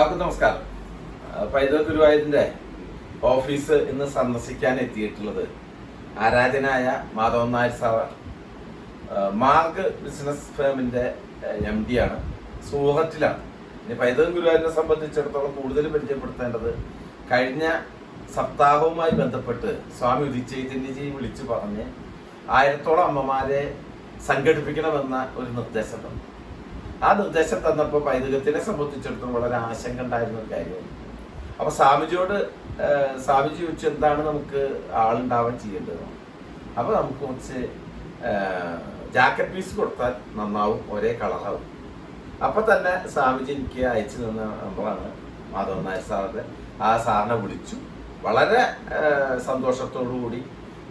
എല്ലാവർക്കും നമസ്കാരം. പൈതൽ ഗുരുവായൂരിന്റെ ഓഫീസ് ഇന്ന് സന്ദർശിക്കാൻ എത്തിയിട്ടുള്ളത് ആരാധനായ മാധവൻ നായർ സാർ മാർഗ് ബിസിനസ് ഫേമിന്റെ എം ആണ്. സൂഹത്തിലാണ്. ഇനി പൈതൽ ഗുരുവായൂരിനെ സംബന്ധിച്ചിടത്തോളം കൂടുതൽ പരിചയപ്പെടുത്തേണ്ടത് കഴിഞ്ഞ സപ്താഹവുമായി ബന്ധപ്പെട്ട് സ്വാമി ഉദിച്ചൈതന്യജി വിളിച്ചു പറഞ്ഞ് ആയിരത്തോളം അമ്മമാരെ സംഘടിപ്പിക്കണമെന്ന ഒരു നിർദ്ദേശം ആ നിർദ്ദേശം തന്നപ്പോൾ പൈതൃകത്തിനെ സംബന്ധിച്ചിടത്തോളം വളരെ ആശങ്ക ഉണ്ടായിരുന്ന ഒരു കാര്യമാണ്. അപ്പൊ സ്വാമിജിയോട് സ്വാമിജി ചോദിച്ചു എന്താണ് നമുക്ക് ആളുണ്ടാവാൻ ചെയ്യേണ്ടത്? അപ്പൊ നമുക്ക് കുറച്ച് ജാക്കറ്റ് പീസ് കൊടുത്താൽ നന്നാവും ഒരേ കളറാവും. അപ്പൊ തന്നെ സ്വാമിജി എനിക്ക് അയച്ചു നിന്ന നമ്പറാണ് മാധവൻ നായർ സാറിന്റെ. ആ സാറിനെ വിളിച്ചു. വളരെ സന്തോഷത്തോടു കൂടി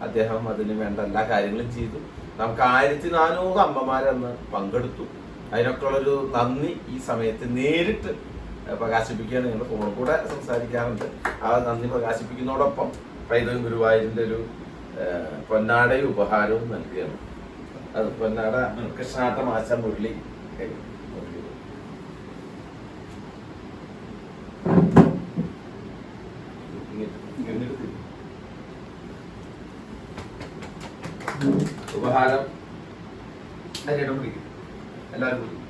അദ്ദേഹം അതിന് വേണ്ട എല്ലാ കാര്യങ്ങളും ചെയ്തു. നമുക്ക് ആയിരത്തി നാനൂറ് അമ്മമാരന്ന് പങ്കെടുത്തു. അതിനൊക്കെ ഉള്ളൊരു നന്ദി ഈ സമയത്ത് നേരിട്ട് പ്രകാശിപ്പിക്കുകയാണ് ഞങ്ങൾ ഫോണിൽ കൂടെ സംസാരിക്കാറുണ്ട്. ആ നന്ദി പ്രകാശിപ്പിക്കുന്നതോടൊപ്പം പൈതൃക ഗുരുവായൂരിന്റെ ഒരു പൊന്നാട ഉപഹാരവും നൽകുകയാണ്. അത് പൊന്നാട കൃഷ്ണാട്ട മാശ മുരളി. ഉപഹാരം അതിനിടം പിടിക്കും. എല്ലാവരും